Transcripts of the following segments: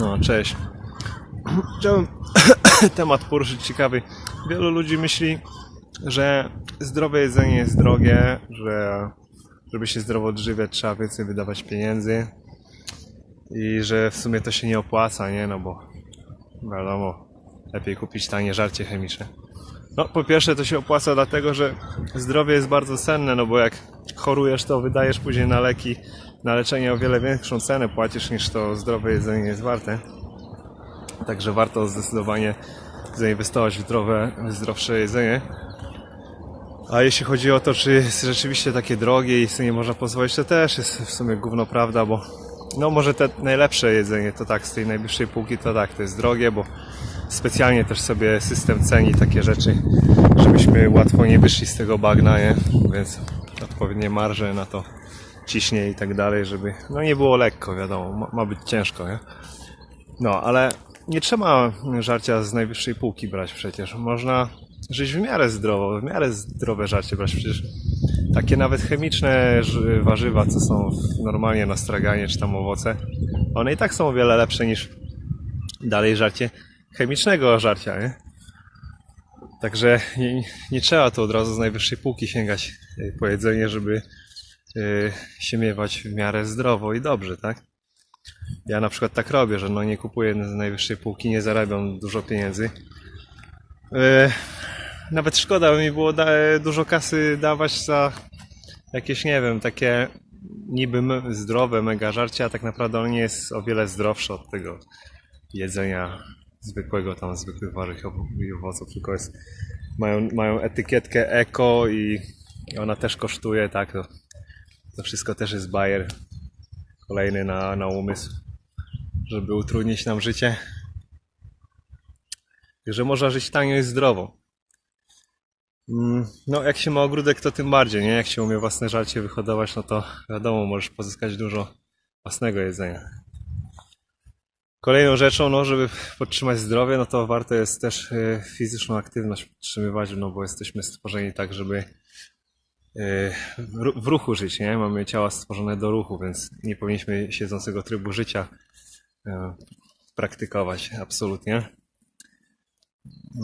No, cześć. Chciałem temat poruszyć ciekawy. Wielu ludzi myśli, że zdrowe jedzenie jest drogie, że żeby się zdrowo odżywiać trzeba więcej wydawać pieniędzy i że w sumie to się nie opłaca, nie? No bo wiadomo, lepiej kupić tanie żarcie chemiczne. No, po pierwsze to się opłaca dlatego, że zdrowie jest bardzo cenne, no bo jak chorujesz, to wydajesz później na leki, na leczenie o wiele większą cenę płacisz niż to zdrowe jedzenie jest warte. Także warto zdecydowanie zainwestować w zdrowe, w zdrowsze jedzenie. A jeśli chodzi o to, czy jest rzeczywiście takie drogie i sobie nie można pozwolić, to też jest w sumie gówno prawda, bo no może te najlepsze jedzenie to tak, z tej najbliższej półki to tak, to jest drogie, bo specjalnie też sobie system ceni takie rzeczy, żebyśmy łatwo nie wyszli z tego bagna, nie? Więc odpowiednie marże na to ciśnie i tak dalej, żeby no nie było lekko, wiadomo, ma, ma być ciężko, nie? No, ale nie trzeba żarcia z najwyższej półki brać przecież. Można żyć w miarę zdrowo, w miarę zdrowe żarcie brać. Przecież takie nawet chemiczne warzywa, co są normalnie na straganie czy tam owoce, one i tak są o wiele lepsze niż dalej żarcie chemicznego żarcia, nie? Także nie, nie trzeba tu od razu z najwyższej półki sięgać y, po jedzenie, żeby się miewać w miarę zdrowo i dobrze, tak? Ja na przykład tak robię, że no nie kupuję z najwyższej półki, nie zarabiam dużo pieniędzy. E, Nawet szkoda by mi było dużo kasy dawać za jakieś, nie wiem, takie niby zdrowe mega żarcie, a tak naprawdę ono nie jest o wiele zdrowsze od tego jedzenia zwykłego tam, zwykłych warzyw i owoców, tylko jest, mają, mają etykietkę eko i ona też kosztuje, tak, to wszystko też jest bajer kolejny na, na umysł, żeby utrudnić nam życie. Że można żyć tanio i zdrowo. Mm, No, jak się ma ogródek, to tym bardziej, nie? Jak się umie własne żarcie wyhodować, no to wiadomo, możesz pozyskać dużo własnego jedzenia. Kolejną rzeczą, no, żeby podtrzymać zdrowie, no to warto jest też y, fizyczną aktywność podtrzymywać, no bo jesteśmy stworzeni tak, żeby w ru- w ruchu żyć, nie? Mamy ciała stworzone do ruchu, więc nie powinniśmy siedzącego trybu życia y, praktykować, absolutnie.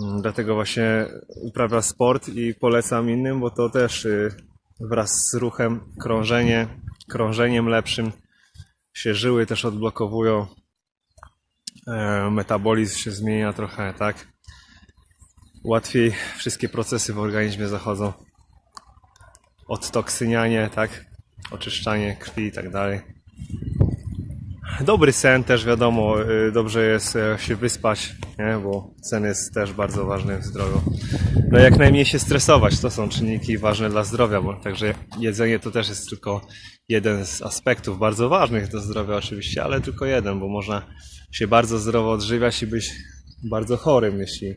Mm, Dlatego właśnie uprawiam sport i polecam innym, bo to też y, wraz z ruchem, krążenie, krążeniem lepszym się żyły też odblokowują, e, metabolizm się zmienia trochę, tak? Łatwiej wszystkie procesy w organizmie zachodzą. Odtoksynianie, tak? Oczyszczanie krwi i tak dalej. Dobry sen też wiadomo, y, dobrze jest e, się wyspać, nie? bo sen jest też bardzo ważny w zdrowiu. No jak najmniej się stresować, to są czynniki ważne dla zdrowia, bo także jedzenie to też jest tylko jeden z aspektów bardzo ważnych do zdrowia oczywiście, ale tylko jeden, bo można się bardzo zdrowo odżywiać i być bardzo chorym, jeśli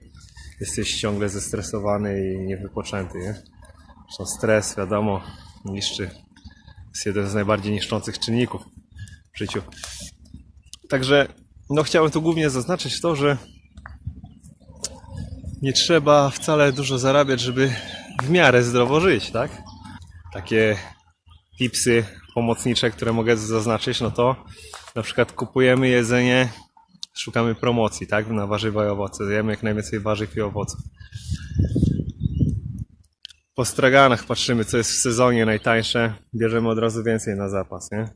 jesteś ciągle zestresowany i niewypoczęty. Nie? Zresztą stres, wiadomo, niszczy, jest jeden z najbardziej niszczących czynników w życiu. Także no chciałem tu głównie zaznaczyć to, że nie trzeba wcale dużo zarabiać, żeby w miarę zdrowo żyć, tak? Takie tipsy pomocnicze, które mogę zaznaczyć, no to na przykład kupujemy jedzenie, szukamy promocji, tak? Na warzywa i owoce. Jemy jak najwięcej warzyw i owoców. Po straganach patrzymy, co jest w sezonie najtańsze, bierzemy od razu więcej na zapas, nie?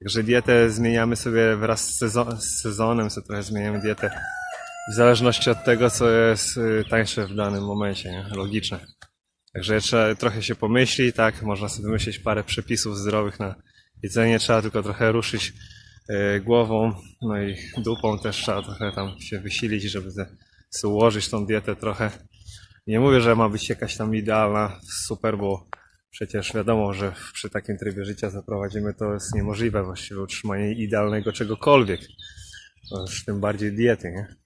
Także dietę zmieniamy sobie wraz z, sezo- z sezonem, sobie trochę zmieniamy dietę w zależności od tego, co jest y, tańsze w danym momencie, nie? logiczne. Także trzeba trochę się pomyśli, tak, można sobie wymyślić parę przepisów zdrowych na jedzenie, trzeba tylko trochę ruszyć y, głową, no i dupą też trzeba trochę tam się wysilić, żeby ułożyć tą dietę trochę. Nie mówię, że ma być jakaś tam idealna, super, bo przecież wiadomo, że przy takim trybie życia zaprowadzimy to jest niemożliwe właściwie utrzymanie idealnego czegokolwiek. Już tym bardziej diety, nie?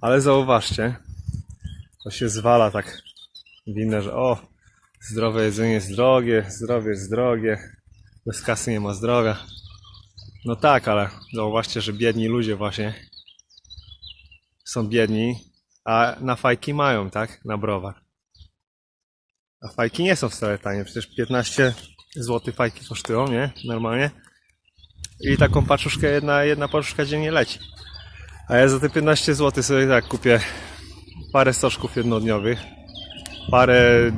Ale zauważcie, to się zwala tak winne, że o, zdrowe jedzenie jest drogie, zdrowie jest drogie, bez kasy nie ma zdrowia. No tak, ale zauważcie, że biedni ludzie właśnie są biedni, a na fajki mają, tak? Na browar. A fajki nie są wcale tanie, przecież 15 zł fajki kosztują, nie? Normalnie. i taką paczuszkę, jedna, jedna paczuszka dziennie leci. A ja za te 15 zł sobie tak kupię parę soczków jednodniowych, parę,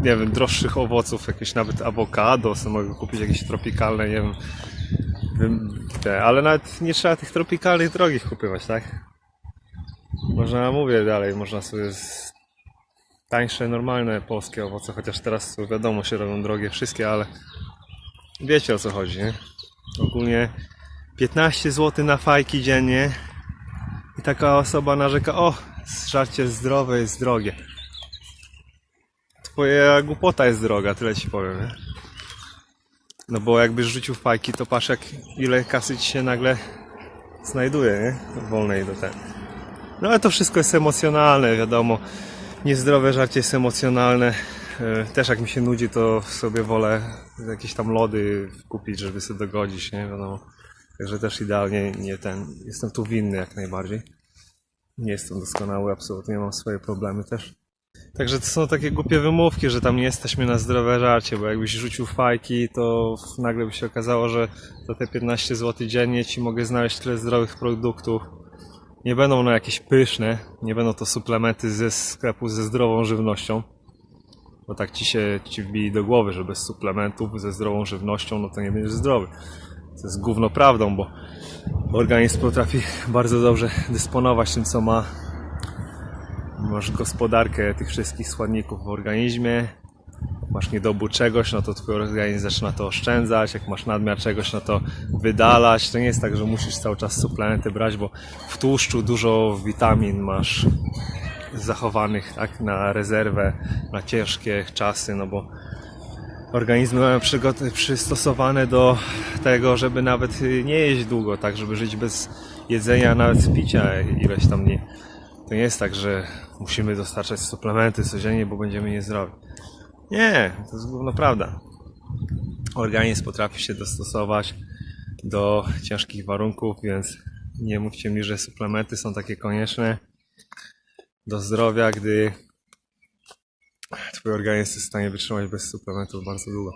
nie wiem, droższych owoców, jakieś nawet awokado, sobie mogę kupić jakieś tropikalne, nie wiem, ale nawet nie trzeba tych tropikalnych drogich kupywać, tak? Można, mówię dalej, można sobie z tańsze, normalne polskie owoce, chociaż teraz wiadomo się robią drogie wszystkie, ale wiecie o co chodzi, nie? Ogólnie 15 zł na fajki dziennie i taka osoba narzeka, o, żarcie zdrowe jest drogie. Twoja głupota jest droga, tyle ci powiem, nie? No bo jakbyś rzucił fajki, to patrz jak ile kasy ci się nagle znajduje, nie? Wolnej do tego. No ale to wszystko jest emocjonalne, wiadomo. Niezdrowe żarcie jest emocjonalne. E, Też jak mi się nudzi, to sobie wolę jakieś tam lody kupić, żeby sobie dogodzić, nie wiadomo. Także też idealnie nie ten. Jestem tu winny jak najbardziej. Nie jestem doskonały, absolutnie mam swoje problemy też. Także to są takie głupie wymówki, że tam nie jesteśmy na zdrowe żarcie, bo jakbyś rzucił fajki, to nagle by się okazało, że za te 15 zł dziennie ci mogę znaleźć tyle zdrowych produktów. Nie będą one jakieś pyszne, nie będą to suplementy ze sklepu ze zdrową żywnością. Bo tak ci się ci wbili do głowy, że bez suplementów ze zdrową żywnością, no to nie będziesz zdrowy. To jest gówno prawdą, bo organizm potrafi bardzo dobrze dysponować tym, co ma. Masz gospodarkę tych wszystkich składników w organizmie. Masz niedobór czegoś, no to twój organizm zaczyna to oszczędzać. Jak masz nadmiar czegoś, no to wydalać. To nie jest tak, że musisz cały czas suplementy brać, bo w tłuszczu dużo witamin masz zachowanych tak, na rezerwę, na ciężkie czasy, no bo organizmy przygot- przystosowane do tego, żeby nawet nie jeść długo, tak, żeby żyć bez jedzenia, nawet picia ileś tam dni. To nie jest tak, że musimy dostarczać suplementy codziennie, bo będziemy niezdrowi. Nie, to jest gówno prawda. Organizm potrafi się dostosować do ciężkich warunków, więc nie mówcie mi, że suplementy są takie konieczne do zdrowia, gdy twój organizm jest w stanie wytrzymać bez suplementów bardzo długo.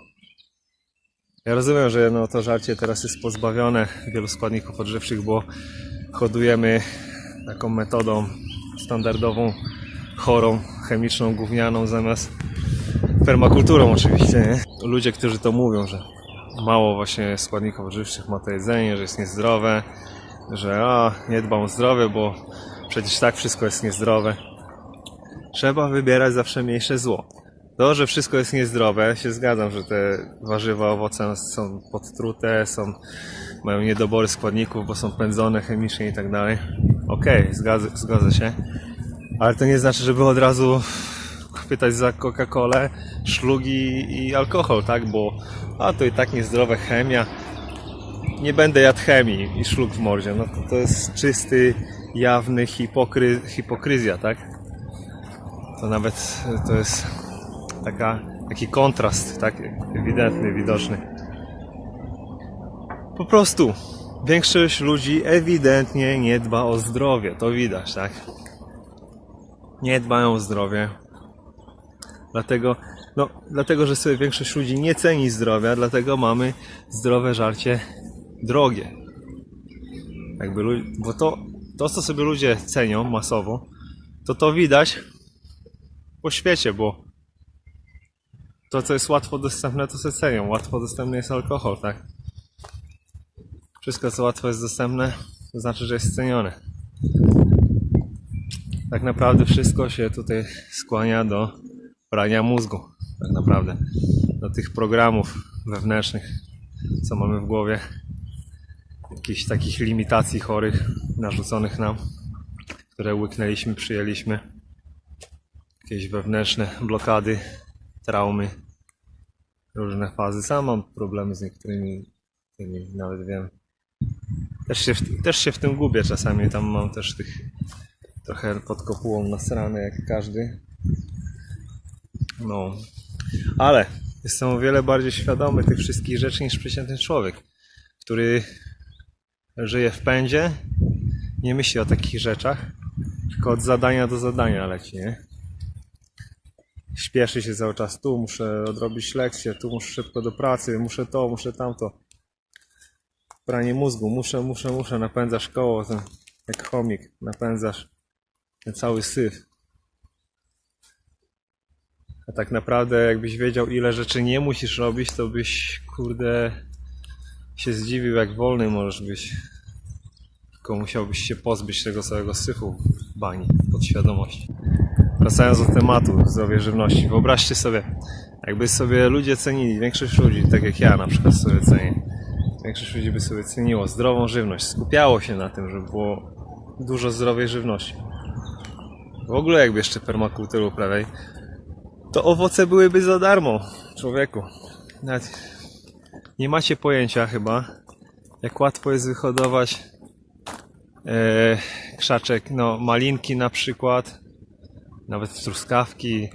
Ja rozumiem, że no, to żarcie teraz jest pozbawione wielu składników odżywczych, bo hodujemy taką metodą standardową, chorą, chemiczną, gównianą zamiast permakulturą oczywiście, nie? Ludzie, którzy to mówią, że mało właśnie składników odżywczych ma to jedzenie, że jest niezdrowe, że a, nie dbam o zdrowie, bo przecież tak wszystko jest niezdrowe. Trzeba wybierać zawsze mniejsze zło. To, że wszystko jest niezdrowe, się zgadzam, że te warzywa, owoce są podtrute, są, mają niedobory składników, bo są pędzone chemicznie i tak dalej. Okej, zgadza, zgadza się. Ale to nie znaczy, żeby od razu chwytać za Coca-Colę, szlugi i alkohol, tak? Bo a to i tak niezdrowe chemia. Nie będę jadł chemii i szlug w mordzie. No to, to jest czysty, jawny hipokry, hipokryzja, tak? To nawet to jest taka, taki kontrast, tak? Ewidentny, widoczny. Po prostu większość ludzi ewidentnie nie dba o zdrowie. To widać, tak? Nie dbają o zdrowie. Dlatego, no, dlatego, że sobie większość ludzi nie ceni zdrowia, dlatego mamy zdrowe żarcie drogie. Jakby, bo to, to, co sobie ludzie cenią masowo, to to widać po świecie, bo to, co jest łatwo dostępne, to se cenią. Łatwo dostępny jest alkohol, tak? Wszystko, co łatwo jest dostępne, to znaczy, że jest cenione. Tak naprawdę wszystko się tutaj skłania do prania mózgu. Tak naprawdę. Do tych programów wewnętrznych, co mamy w głowie. Jakichś takich limitacji chorych narzuconych nam, które łyknęliśmy, przyjęliśmy. Jakieś wewnętrzne blokady, traumy, różne fazy. Sam mam problemy z niektórymi tymi, nawet wiem. Też się, w, też się w tym gubię czasami. Tam mam też tych trochę pod kopułą nasrane jak każdy. No, ale jestem o wiele bardziej świadomy tych wszystkich rzeczy niż przeciętny człowiek, który żyje w pędzie, nie myśli o takich rzeczach, tylko od zadania do zadania leci, nie? Śpieszy się cały czas, tu muszę odrobić lekcję, tu muszę szybko do pracy, muszę to, muszę tamto. pranie mózgu. Muszę, muszę, muszę, napędzasz koło, ten, jak chomik, napędzasz ten cały syf. A tak naprawdę, jakbyś wiedział, ile rzeczy nie musisz robić, to byś, kurde, się zdziwił, jak wolny możesz być. Tylko musiałbyś się pozbyć tego całego syfu w bani, podświadomości. Wracając do tematu zdrowie żywności. Wyobraźcie sobie, jakby sobie ludzie cenili, większość ludzi, tak jak ja na przykład sobie cenię, większość ludzi by sobie ceniło zdrową żywność, skupiało się na tym, żeby było dużo zdrowej żywności. W ogóle jakby jeszcze permakulturę uprawiali, to owoce byłyby za darmo człowieku. Nawet nie macie pojęcia chyba, jak łatwo jest wyhodować e, krzaczek, no malinki na przykład, nawet truskawki,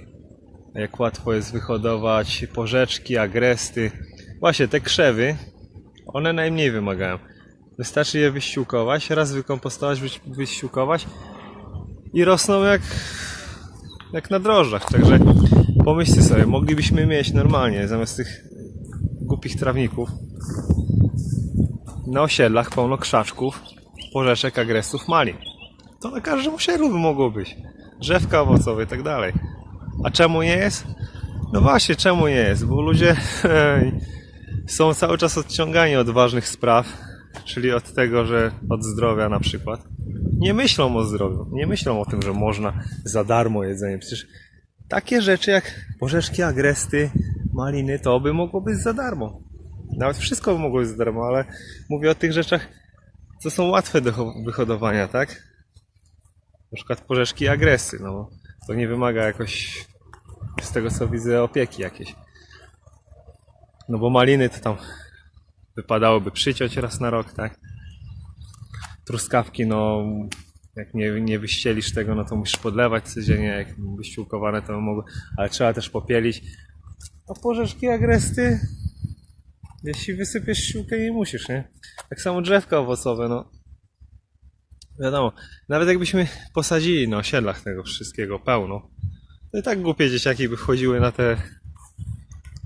jak łatwo jest wyhodować porzeczki, agresty. Właśnie te krzewy, one najmniej wymagają. Wystarczy je wyściółkować, raz wykompostować, wyś- wyściółkować i rosną jak, jak na drożdżach. Także pomyślcie sobie, moglibyśmy mieć normalnie zamiast tych głupich trawników na osiedlach pełno krzaczków, porzeczek, agresów, malin. To na każdym osiedlu by mogło być. Drzewka owocowe i tak dalej. A czemu nie jest? No właśnie, czemu nie jest? Bo ludzie są cały czas odciągani od ważnych spraw, czyli od tego, że od zdrowia na przykład. Nie myślą o zdrowiu, nie myślą o tym, że można za darmo jedzenie. Przecież takie rzeczy jak porzeczki, agresty, maliny, to by mogło być za darmo. Nawet wszystko by mogło być za darmo, ale mówię o tych rzeczach, co są łatwe do ho- wyhodowania, tak? Na przykład porzeczki i agresy, no to nie wymaga jakoś, z tego co widzę, opieki jakiejś. No bo maliny to tam wypadałoby przyciąć raz na rok, tak? Truskawki, no jak nie, nie wyścielisz tego, no to musisz podlewać codziennie, jak wyściółkowane to mogły, ale trzeba też popielić. A porzeczki, agresty, jeśli wysypiesz ściółkę, nie musisz, nie? Tak samo drzewka owocowe, no wiadomo, nawet jakbyśmy posadzili na osiedlach tego wszystkiego pełno, to i tak głupie dzieciaki by wchodziły na te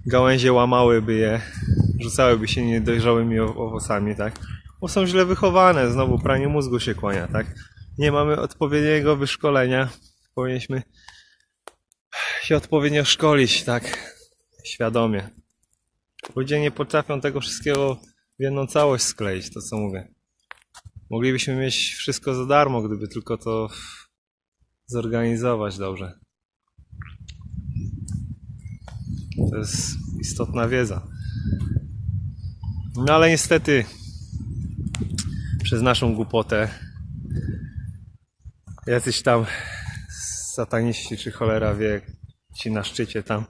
gałęzie, łamałyby je, rzucałyby się niedojrzałymi owocami, tak? Bo są źle wychowane, znowu pranie mózgu się kłania, tak? Nie mamy odpowiedniego wyszkolenia, powinniśmy się odpowiednio szkolić, tak? Świadomie. Ludzie nie potrafią tego wszystkiego w jedną całość skleić, to co mówię. Moglibyśmy mieć wszystko za darmo, gdyby tylko to zorganizować dobrze. To jest istotna wiedza. No ale niestety przez naszą głupotę jacyś tam sataniści czy cholera wie ci na szczycie tam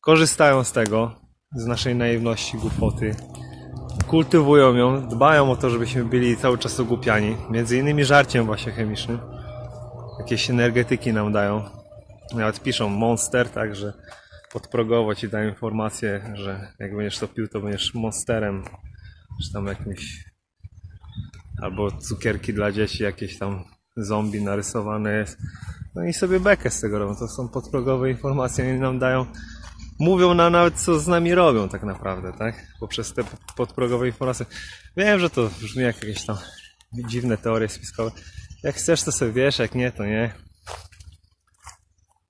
korzystają z tego, z naszej naiwności, głupoty kultywują ją, dbają o to, żebyśmy byli cały czas ogłupiani. Między innymi żarciem właśnie chemicznym. Jakieś energetyki nam dają. Nawet piszą Monster, tak, że podprogowo ci dają informację, że jak będziesz to pił, to będziesz monsterem. Czy tam jakimś... Albo cukierki dla dzieci, jakieś tam zombie narysowane jest. No i sobie bekę z tego robią. To są podprogowe informacje, oni nam dają mówią nam nawet, co z nami robią tak naprawdę, tak? Poprzez te podprogowe informacje. Wiem, że to brzmi jak jakieś tam dziwne teorie spiskowe. Jak chcesz, to sobie wiesz, jak nie, to nie.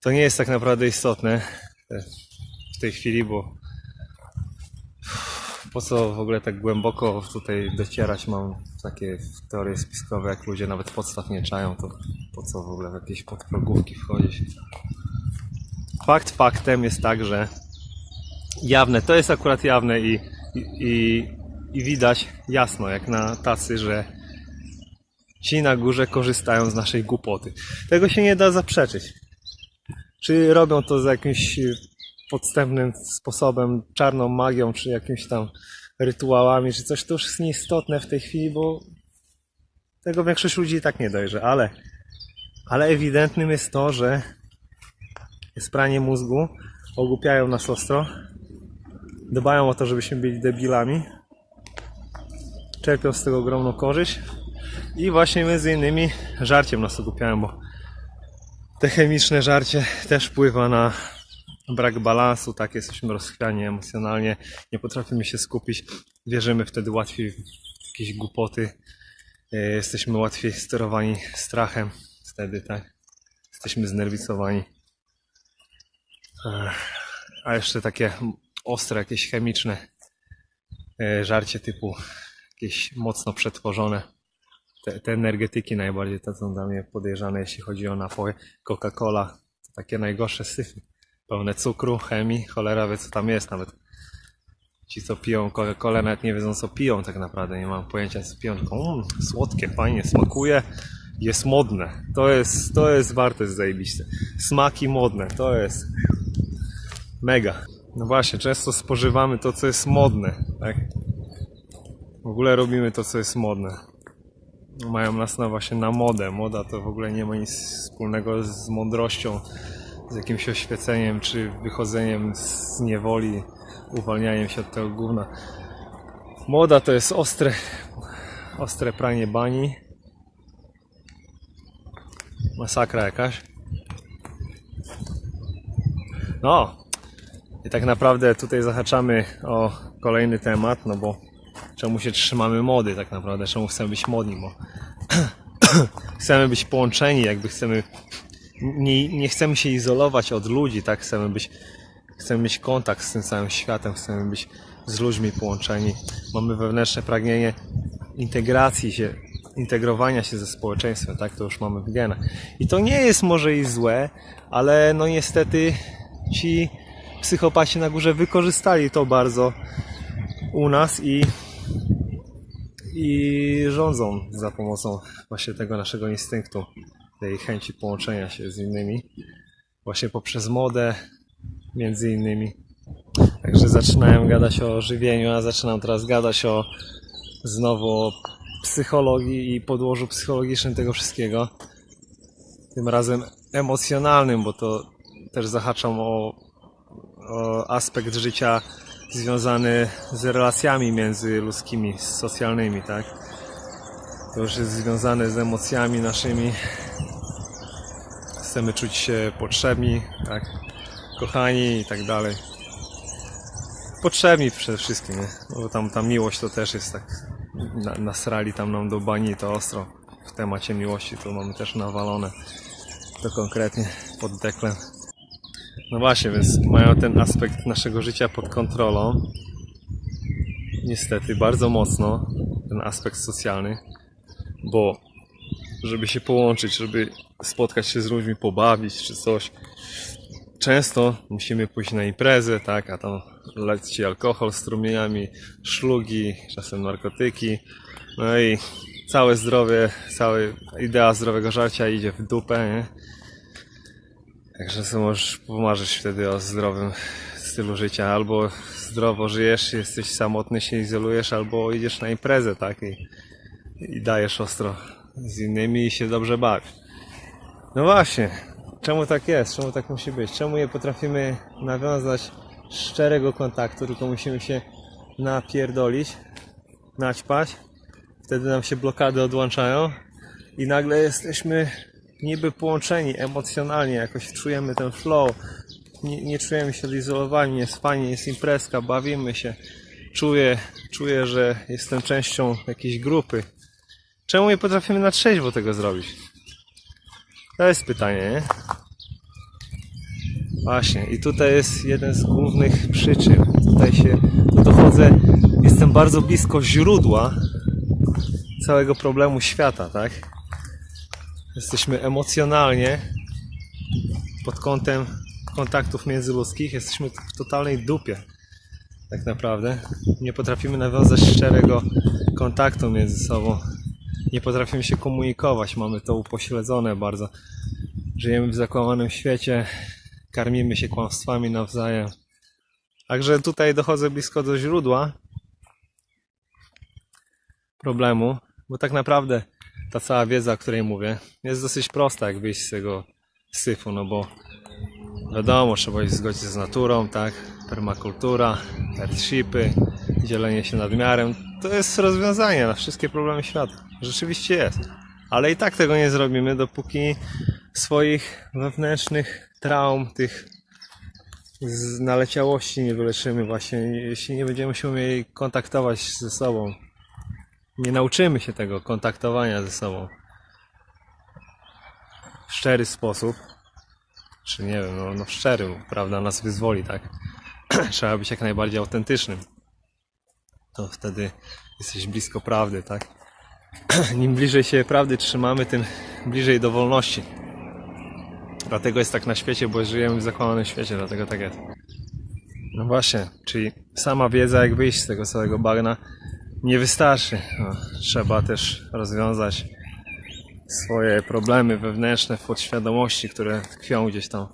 To nie jest tak naprawdę istotne w tej chwili, bo po co w ogóle tak głęboko tutaj docierać mam takie teorie spiskowe, jak ludzie nawet podstaw nie czają, to po co w ogóle w jakieś podprogówki wchodzić? Fakt faktem jest tak, że jawne, to jest akurat jawne i, i, i, i widać jasno, jak na tacy, że ci na górze korzystają z naszej głupoty. Tego się nie da zaprzeczyć. Czy robią to z jakimś podstępnym sposobem, czarną magią, czy jakimiś tam rytuałami, czy coś, to już jest nieistotne w tej chwili, bo tego większość ludzi i tak nie dojrze, ale, ale ewidentnym jest to, że jest pranie mózgu, ogłupiają nas ostro, dbają o to, żebyśmy byli debilami, czerpią z tego ogromną korzyść i właśnie między innymi żarciem nas ogłupiają, bo te chemiczne żarcie też wpływa na brak balansu, tak jesteśmy rozchwiani emocjonalnie, nie potrafimy się skupić, wierzymy wtedy łatwiej jakieś głupoty. E, Jesteśmy łatwiej sterowani strachem wtedy, tak? Jesteśmy znerwicowani. A jeszcze takie ostre, jakieś chemiczne e, żarcie typu jakieś mocno przetworzone. Te, te energetyki najbardziej to są dla mnie podejrzane, jeśli chodzi o napoje. Coca-Cola to takie najgorsze syfy. Pełne cukru, chemii, cholera wie co tam jest nawet. Ci co piją Coca-Colę nawet nie wiedzą co piją tak naprawdę, nie mam pojęcia co piją, tylko słodkie, fajnie, smakuje, jest modne. To jest, to jest warte, zajebiste. Smaki modne, to jest mega. No właśnie, często spożywamy to co jest modne, tak? W ogóle robimy to co jest modne. Mają nas na właśnie na modę. Moda to w ogóle nie ma nic wspólnego z mądrością, z jakimś oświeceniem, czy wychodzeniem z niewoli, uwalnianiem się od tego gówna. Moda to jest ostre, ostre pranie bani. Masakra jakaś. No, i tak naprawdę tutaj zahaczamy o kolejny temat, no bo czemu się trzymamy mody tak naprawdę, czemu chcemy być modni, bo chcemy być połączeni, jakby chcemy, nie, nie chcemy się izolować od ludzi, tak, chcemy być, chcemy mieć kontakt z tym całym światem, chcemy być z ludźmi połączeni, mamy wewnętrzne pragnienie integracji się, integrowania się ze społeczeństwem, tak, to już mamy w genach. I to nie jest może i złe, ale no niestety ci psychopaci na górze wykorzystali to bardzo u nas i i rządzą za pomocą właśnie tego naszego instynktu, tej chęci połączenia się z innymi, właśnie poprzez modę między innymi. Także zaczynałem gadać o żywieniu, a zaczynam teraz gadać o znowu psychologii i podłożu psychologicznym tego wszystkiego. Tym razem emocjonalnym, bo to też zahaczam o, o aspekt życia związany z relacjami międzyludzkimi, socjalnymi, tak? To już jest związane z emocjami naszymi. Chcemy czuć się potrzebni, tak? Kochani i tak dalej. Potrzebni przede wszystkim, nie? Bo tam ta miłość to też jest tak. Na, nasrali tam nam do bani to ostro. W temacie miłości to mamy też nawalone. To konkretnie pod deklem. No właśnie, więc mają ten aspekt naszego życia pod kontrolą. Niestety, bardzo mocno ten aspekt socjalny, bo żeby się połączyć, żeby spotkać się z ludźmi, pobawić czy coś, często musimy pójść na imprezę, tak, a tam leci alkohol strumieniami, szlugi, czasem narkotyki, no i całe zdrowie, cała idea zdrowego żarcia idzie w dupę, nie? Także sobie możesz pomarzyć wtedy o zdrowym stylu życia. Albo zdrowo żyjesz, jesteś samotny, się izolujesz, albo idziesz na imprezę, tak? I, i dajesz ostro z innymi się dobrze bawisz. No właśnie, czemu tak jest? Czemu tak musi być? Czemu nie potrafimy nawiązać szczerego kontaktu, tylko musimy się napierdolić, naćpać? Wtedy nam się blokady odłączają i nagle jesteśmy niby połączeni emocjonalnie, jakoś czujemy ten flow, nie, nie czujemy się odizolowani, jest fajnie, jest imprezka, bawimy się, czuję, czuję, że jestem częścią jakiejś grupy. Czemu nie potrafimy na trzeźwo tego zrobić? To jest pytanie, nie? Właśnie, i tutaj jest jeden z głównych przyczyn. Tutaj się dochodzę, jestem bardzo blisko źródła całego problemu świata, tak? Jesteśmy emocjonalnie pod kątem kontaktów międzyludzkich, jesteśmy w totalnej dupie. Tak naprawdę. Nie potrafimy nawiązać szczerego kontaktu między sobą. Nie potrafimy się komunikować. Mamy to upośledzone bardzo. Żyjemy w zakłamanym świecie. Karmimy się kłamstwami nawzajem. Także tutaj dochodzę blisko do źródła problemu, bo tak naprawdę ta cała wiedza, o której mówię, jest dosyć prosta, jak wyjść z tego syfu, no bo wiadomo, trzeba się zgodzić z naturą, tak? Permakultura, earthshipy, dzielenie się nadmiarem. To jest rozwiązanie na wszystkie problemy świata. Rzeczywiście jest. Ale i tak tego nie zrobimy, dopóki swoich wewnętrznych traum, tych z naleciałości nie wyleczymy właśnie, jeśli nie będziemy się umieli kontaktować ze sobą, nie nauczymy się tego kontaktowania ze sobą w szczery sposób, czy nie wiem, no, no w szczerym, prawda nas wyzwoli, tak? Trzeba być jak najbardziej autentycznym. To wtedy jesteś blisko prawdy, tak? Nim bliżej się prawdy trzymamy, tym bliżej do wolności. Dlatego jest tak na świecie, bo żyjemy w zakłamanym świecie, dlatego tak jest. No właśnie, czyli sama wiedza, jak wyjść z tego całego bagna, nie wystarczy. No, trzeba też rozwiązać swoje problemy wewnętrzne w podświadomości, które tkwią gdzieś tam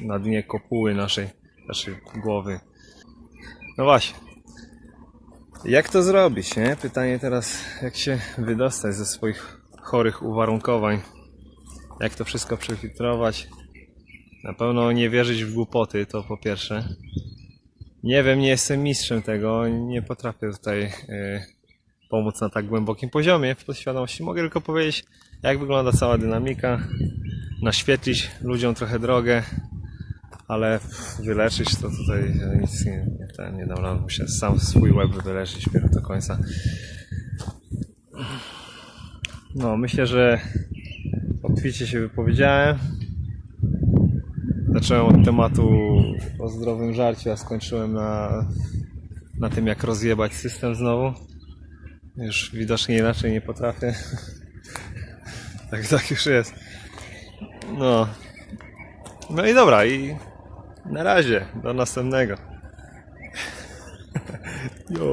na dnie kopuły naszej, naszej głowy. No właśnie. Jak to zrobić, nie? Pytanie teraz, jak się wydostać ze swoich chorych uwarunkowań? Jak to wszystko przefiltrować? Na pewno nie wierzyć w głupoty, to po pierwsze. Nie wiem, nie jestem mistrzem tego, nie potrafię tutaj y, pomóc na tak głębokim poziomie w podświadomości. Mogę tylko powiedzieć, jak wygląda cała dynamika, naświetlić ludziom trochę drogę, ale wyleczyć to tutaj nic nie, nie, ten, nie dam rady. Muszę sam swój łeb wyleczyć do końca. No, myślę, że obficie się wypowiedziałem. Zacząłem od tematu o zdrowym żarciu, a skończyłem na, na tym, jak rozjebać system znowu. Już widocznie inaczej nie potrafię. tak, tak już jest. No. No i dobra, i na razie. Do następnego. Yo.